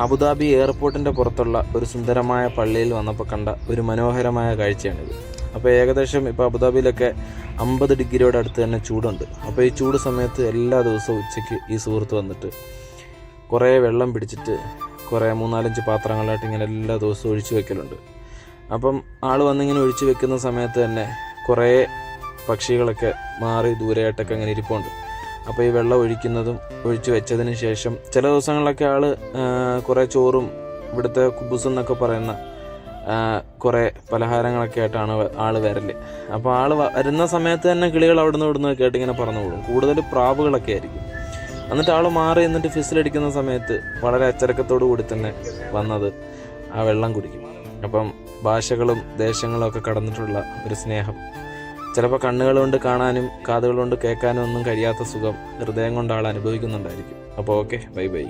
Abu Dhabi എയർപോർട്ടിന്റെ പുറത്തുള്ള ഒരു സുന്ദരമായ പള്ളിയിൽ വന്നപ്പോൾ കണ്ട ഒരു മനോഹരമായ കാഴ്ചയാണിത്. അപ്പോൾ ഏകദേശം ഇപ്പോൾ അബുദാബിയിലൊക്കെ അമ്പത് ഡിഗ്രിയോട് അടുത്ത് തന്നെ ചൂടുണ്ട്. അപ്പോൾ ഈ ചൂട് സമയത്ത് എല്ലാ ദിവസവും ഉച്ചയ്ക്ക് ഈ സുഹൃത്ത് വന്നിട്ട് കുറേ വെള്ളം പിടിച്ചിട്ട് കുറേ മൂന്നാലഞ്ച് പാത്രങ്ങളായിട്ട് ഇങ്ങനെ എല്ലാ ദിവസവും ഒഴിച്ചു വെക്കലുണ്ട്. അപ്പം ആൾ വന്നിങ്ങനെ ഒഴിച്ചു വെക്കുന്ന സമയത്ത് തന്നെ കുറേ പക്ഷികളൊക്കെ മാറി ദൂരെയായിട്ടൊക്കെ അങ്ങനെ ഇരിപ്പുണ്ട്. അപ്പോൾ ഈ വെള്ളം ഒഴിക്കുന്നതും ഒഴിച്ചു വെച്ചതിന് ശേഷം ചില ദിവസങ്ങളിലൊക്കെ ആൾ കുറേ ചോറും ഇവിടുത്തെ കുബുസ് എന്നൊക്കെ പറയുന്ന കുറേ പലഹാരങ്ങളൊക്കെ ആയിട്ടാണ് ആൾ വരൽ അപ്പോൾ ആൾ വരുന്ന സമയത്ത് തന്നെ കിളികൾ അവിടുന്ന് ഇവിടുന്ന് ഒക്കെ ആയിട്ട് ഇങ്ങനെ പറന്നു വിടും കൂടുതൽ പ്രാവുകളൊക്കെ ആയിരിക്കും. എന്നിട്ട് ആൾ മാറി എന്നിട്ട് ഫിസിലടിക്കുന്ന സമയത്ത് വളരെ അച്ചടക്കത്തോടു കൂടി തന്നെ വന്നത് ആ വെള്ളം കുടിക്കും. അപ്പം ഭാഷകളും ദേശങ്ങളും ഒക്കെ കടന്നിട്ടുള്ള ഒരു സ്നേഹം. ചിലപ്പോൾ കണ്ണുകൾ കൊണ്ട് കാണാനും കാതുകൾ കൊണ്ട് കേൾക്കാനും ഒന്നും കഴിയാത്ത സുഖം ഹൃദയം കൊണ്ട് ആൾ അനുഭവിക്കുന്നുണ്ടായിരിക്കും. അപ്പോൾ ഓക്കെ ബൈ ബൈ